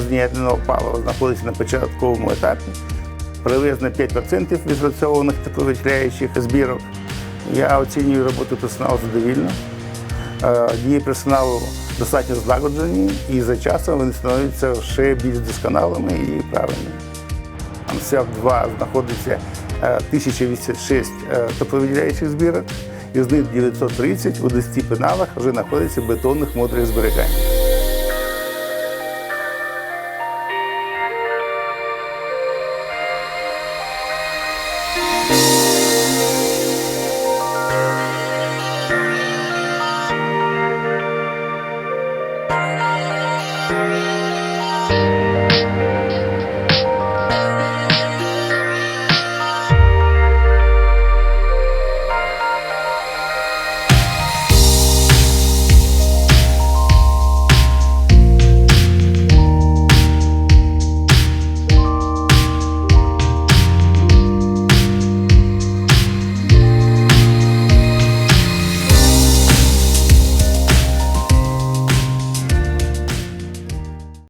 зніятельного палива знаходиться на початковому етапі. Приблизно 5% відпрацьованих тепловитряючих збірок. Я оцінюю роботу персоналу задовільно. Е, Дії персоналу достатньо злагоджені і за часом вони становляться ще більш досконалими і правильними. МСФ-2 знаходиться е, 1086 е, тепловиділяючих збірок, із них 930 у 10 пеналах вже знаходяться бетонних модулях зберігання. Peace.